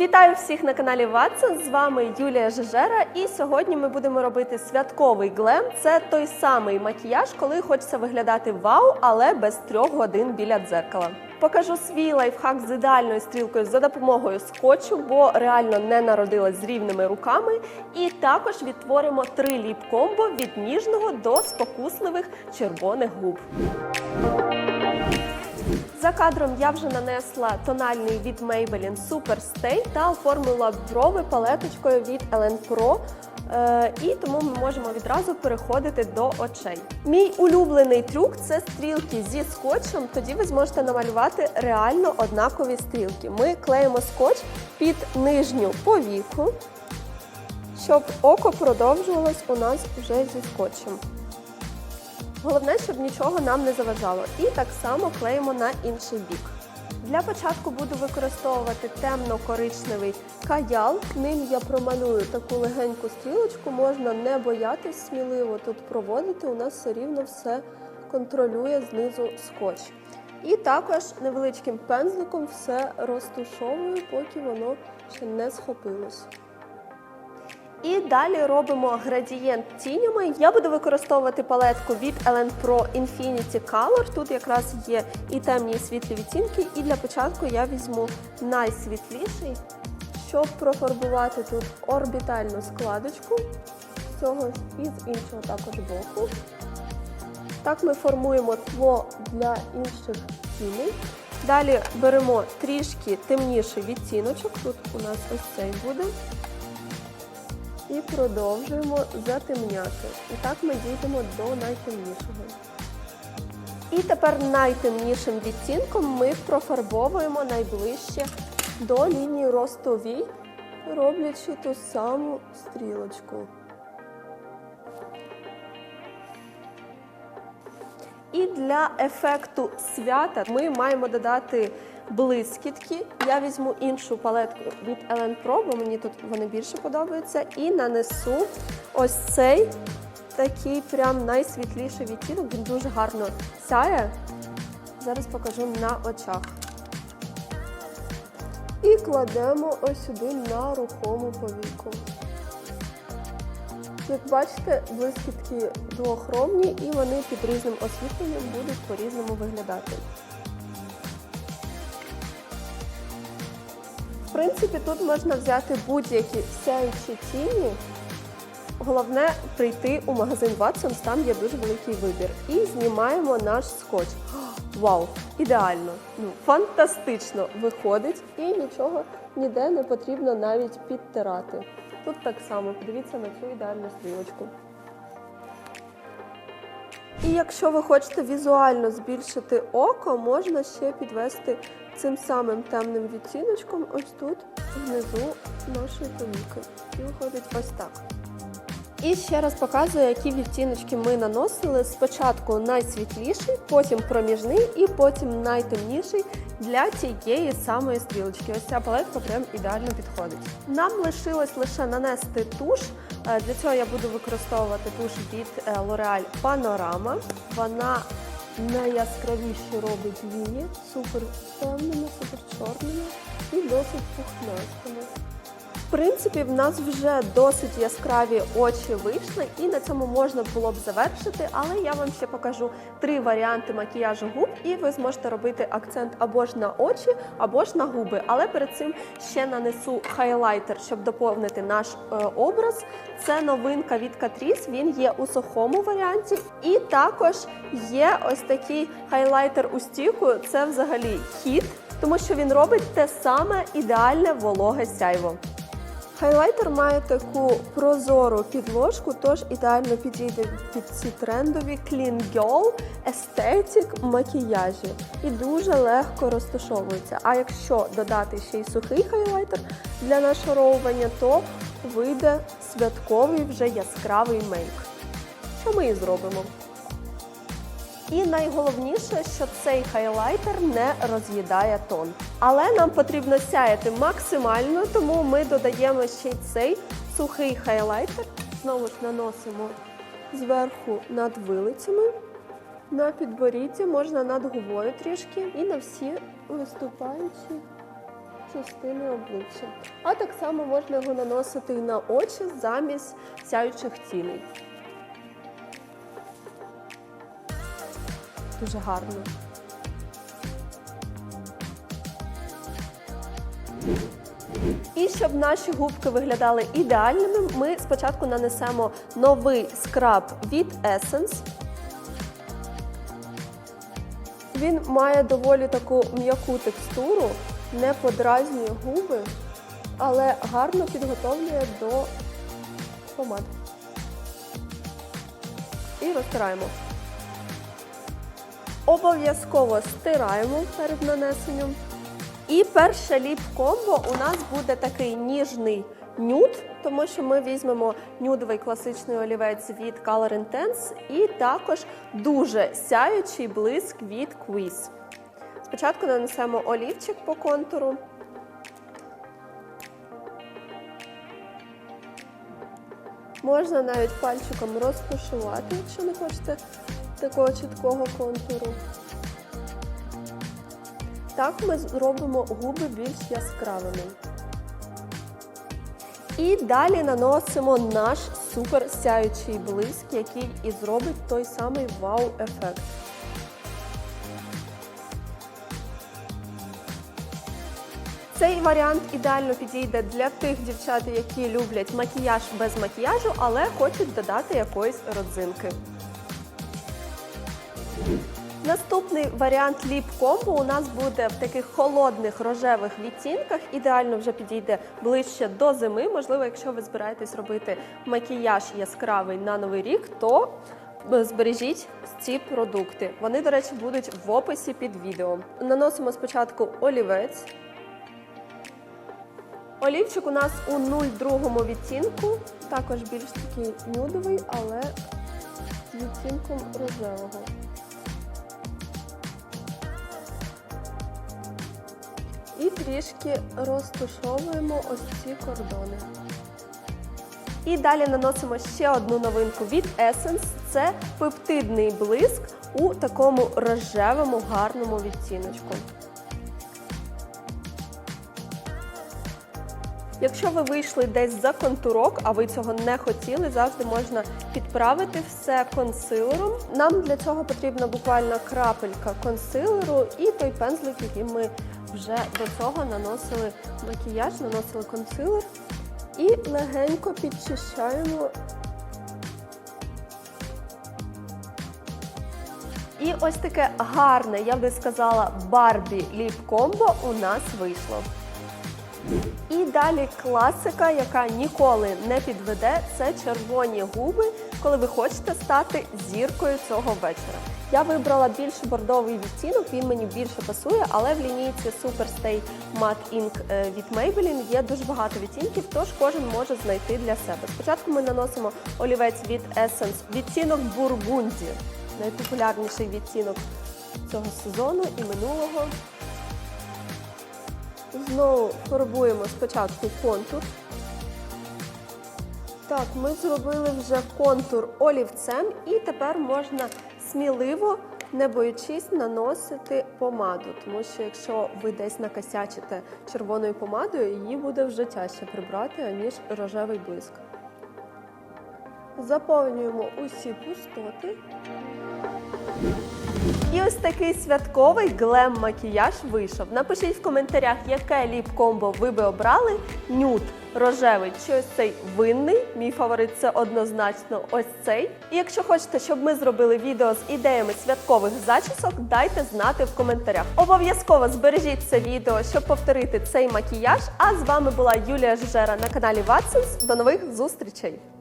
Вітаю всіх на каналі Ватсон. З вами Юлія Жежера. І сьогодні ми будемо робити святковий глем. Це той самий макіяж, коли хочеться виглядати вау, але без трьох годин біля дзеркала. Покажу свій лайфхак з ідеальною стрілкою за допомогою скотчу, бо реально не народилась з рівними руками. І також відтворимо три ліп-комбо від ніжного до спокусливих червоних губ. За кадром я вже нанесла тональний від Maybelline Super Stay та оформила брови палеточкою від Ellen Pro. Е, і тому ми можемо відразу переходити до очей. Мій улюблений трюк це стрілки зі скотчем. Тоді ви зможете намалювати реально однакові стрілки. Ми клеїмо скотч під нижню повіку, щоб око продовжувалось у нас вже зі скотчем. Головне, щоб нічого нам не заважало. І так само клеїмо на інший бік. Для початку буду використовувати темно-коричневий каял. Ним я промалюю таку легеньку стрілочку. Можна не боятись сміливо тут проводити. У нас все рівно все контролює знизу скотч. І також невеличким пензликом все розтушовую, поки воно ще не схопилось. І далі робимо градієнт тінями. Я буду використовувати палетку від Ellen Pro Infinity Color. Тут якраз є і темні, і світлі відтінки. І для початку я візьму найсвітліший, щоб профарбувати тут орбітальну складочку цього і з іншого також боку. Так ми формуємо тло для інших тіней. Далі беремо трішки темніший відтіночок. Тут у нас ось цей буде. І продовжуємо затемняти. І так ми дійдемо до найтемнішого. І тепер найтемнішим відтінком ми профарбовуємо найближче до лінії росту вій, роблячи ту саму стрілочку. І для ефекту свята ми маємо додати блискітки. Я візьму іншу палетку від Ellen Pro, бо мені тут вони більше подобаються. І нанесу ось цей такий прям найсвітліший відтінок. Він дуже гарно сяє. Зараз покажу на очах. І кладемо ось сюди на рухому повіку. Як бачите, блискітки двохромні і вони під різним освітленням будуть по-різному виглядати. В принципі, тут можна взяти будь-які сяючі тіні. Головне прийти у магазин Watsons, там є дуже великий вибір. І знімаємо наш скотч. Вау! Ідеально! Ну, фантастично виходить і нічого ніде не потрібно навіть підтирати. Тут так само, подивіться на цю ідеальну стрілочку. І якщо ви хочете візуально збільшити око, можна ще підвести цим самим темним відтіночком ось тут внизу нашої повіки. І виходить ось так. І ще раз показую, які відтіночки ми наносили. Спочатку найсвітліший, потім проміжний і потім найтемніший для цієї самої стрілочки. Ось ця палетка прям ідеально підходить. Нам лишилось лише нанести туш. Е, Для цього я буду використовувати туш від е, L'Oreal Panorama. Вона найяскравіші робить вії, супер темними, супер чорними і досить пухнастими. В принципі, в нас вже досить яскраві очі вийшли, і на цьому можна було б завершити. Але я вам ще покажу три варіанти макіяжу губ, і ви зможете робити акцент або ж на очі, або ж на губи. Але перед цим ще нанесу хайлайтер, щоб доповнити наш е, образ. Це новинка від Catrice, Він є у сухому варіанті, і також є ось такий хайлайтер у стіку. Це взагалі хіт, тому що він робить те саме ідеальне вологе сяйво. Хайлайтер має таку прозору підложку, тож ідеально підійде під ці трендові Clean Girl Aesthetic макіяжі і дуже легко розташовується. А якщо додати ще й сухий хайлайтер для нашаровування, то вийде святковий вже яскравий мейк. Що ми і зробимо. І найголовніше, що цей хайлайтер не роз'їдає тон. Але нам потрібно сяяти максимально, тому ми додаємо ще й цей сухий хайлайтер. Знову ж наносимо зверху над вилицями, на підборіддя, можна над губою трішки і на всі виступаючі частини обличчя. А так само можна його наносити і на очі замість сяючих тіней. Дуже гарно. І щоб наші губки виглядали ідеальними, ми спочатку нанесемо новий скраб від Essence. Він має доволі таку м'яку текстуру, не подразнює губи, але гарно підготовлює до помад. І розтираємо. Обов'язково стираємо перед нанесенням. І перше ліп комбо у нас буде такий ніжний нюд, тому що ми візьмемо нюдовий класичний олівець від Color Intense і також дуже сяючий блиск від Quiz. Спочатку нанесемо олівчик по контуру. Можна навіть пальчиком розтушувати, якщо не хочете такого чіткого контуру. Так ми зробимо губи більш яскравими. І далі наносимо наш супер сяючий блиск, який і зробить той самий вау-ефект. Цей варіант ідеально підійде для тих дівчат, які люблять макіяж без макіяжу, але хочуть додати якоїсь родзинки. Наступний варіант ліп комбо у нас буде в таких холодних рожевих відтінках. Ідеально вже підійде ближче до зими. Можливо, якщо ви збираєтесь робити макіяж яскравий на новий рік, то е, збережіть ці продукти. Вони, до речі, будуть в описі під відео. Наносимо спочатку олівець. Олівчик у нас у 0,2 відтінку, також більш такий нюдовий, але з відтінком рожевого. І трішки розтушовуємо ось ці кордони. І далі наносимо ще одну новинку від Essence. Це пептидний блиск у такому рожевому гарному відтіночку. Якщо ви вийшли десь за контурок, а ви цього не хотіли, завжди можна підправити все консилером. Нам для цього потрібна буквально крапелька консилеру і той пензлик, який ми вже до цього наносили макіяж, наносили консилер. І легенько підчищаємо. І ось таке гарне, я би сказала, Барбі ліп комбо у нас вийшло. І далі класика, яка ніколи не підведе, це червоні губи, коли ви хочете стати зіркою цього вечора. Я вибрала більш бордовий відтінок, він мені більше пасує, але в лінійці Super Stay Matte Ink е, від Maybelline є дуже багато відтінків, тож кожен може знайти для себе. Спочатку ми наносимо олівець від Essence, відтінок Бургунді, найпопулярніший відтінок цього сезону і минулого. Знову фарбуємо спочатку контур. Так, ми зробили вже контур олівцем, і тепер можна сміливо, не боючись, наносити помаду. Тому що якщо ви десь накосячите червоною помадою, її буде вже тяжче прибрати, аніж рожевий блиск. Заповнюємо усі пустоти. І ось такий святковий глем-макіяж вийшов. Напишіть в коментарях, яке ліп-комбо ви би обрали. Нюд, рожевий чи ось цей винний. Мій фаворит це однозначно ось цей. І якщо хочете, щоб ми зробили відео з ідеями святкових зачісок, дайте знати в коментарях. Обов'язково збережіть це відео, щоб повторити цей макіяж. А з вами була Юлія Жижера на каналі Watsons. До нових зустрічей!